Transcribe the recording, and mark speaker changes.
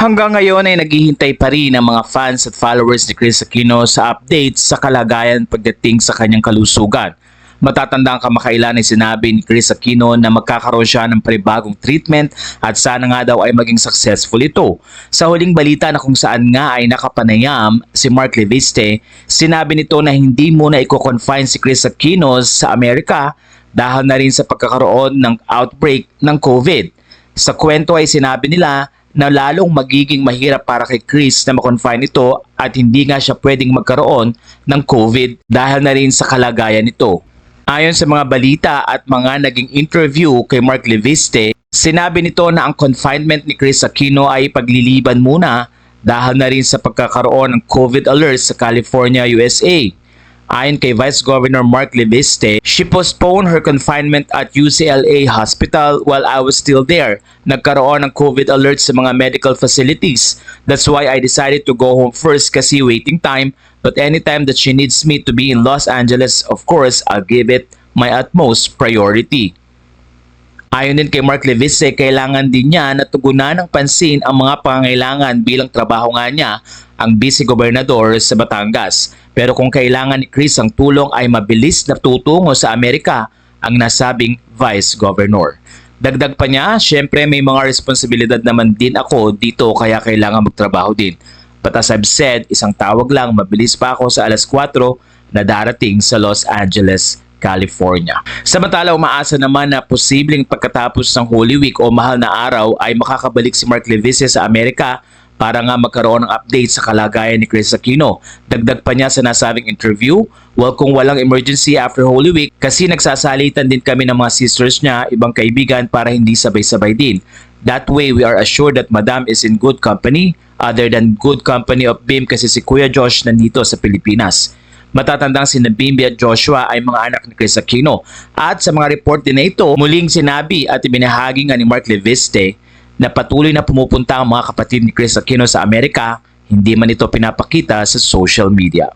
Speaker 1: Hanggang ngayon ay naghihintay pa rin ang mga fans at followers ni Chris Aquino sa updates sa kalagayan pagdating sa kanyang kalusugan. Matatandang kamakailan ay sinabi ni Chris Aquino na magkakaroon siya ng panibagong treatment at sana nga daw ay maging successful ito. Sa huling balita na kung saan nga ay nakapanayam si Mark Leviste, sinabi nito na hindi muna i-confine si Chris Aquino sa Amerika dahil na rin sa pagkakaroon ng outbreak ng COVID. Sa kwento ay sinabi nila na lalong magiging mahirap para kay Chris na makonfine ito at hindi nga siya pwedeng magkaroon ng COVID dahil na rin sa kalagayan nito. Ayon sa mga balita at mga naging interview kay Mark Leviste, sinabi nito na ang confinement ni Chris Aquino ay pagliliban muna dahil na rin sa pagkakaroon ng COVID alert sa California, USA. Ayon kay Vice Governor Mark Leviste, she postponed her confinement at UCLA Hospital while I was still there. Nagkaroon ng COVID alert sa mga medical facilities. That's why I decided to go home first kasi waiting time. But anytime that she needs me to be in Los Angeles, of course, I'll give it my utmost priority. Ayon din kay Mark Levisse, kailangan din niya na tugunan ng pansin ang mga pangangailangan bilang trabaho nga niya ang vice-gobernador sa Batangas. Pero kung kailangan ni Chris ang tulong ay mabilis na tutungo sa Amerika ang nasabing vice-governor. Dagdag pa niya, syempre may mga responsibilidad naman din ako dito kaya kailangan magtrabaho din. But as I've said, isang tawag lang, mabilis pa ako sa alas 4 na darating sa Los Angeles, California. Samantala, umaasa naman na posibleng pagkatapos ng Holy Week o mahal na araw ay makakabalik si Mark Levisse sa Amerika para nga magkaroon ng update sa kalagayan ni Chris Aquino. Dagdag pa niya sa nasabing interview, well kung walang emergency after Holy Week kasi nagsasalitan din kami ng mga sisters niya, ibang kaibigan para hindi sabay-sabay din. That way, we are assured that Madam is in good company other than good company of BIM kasi si Kuya Josh nandito sa Pilipinas. Matatandang si Bimbi at Joshua ay mga anak ni Chris Aquino. At sa mga report din na ito, muling sinabi at ibinahagi nga ni Mark Leviste na patuloy na pumupunta ang mga kapatid ni Chris Aquino sa Amerika, hindi man ito pinapakita sa social media.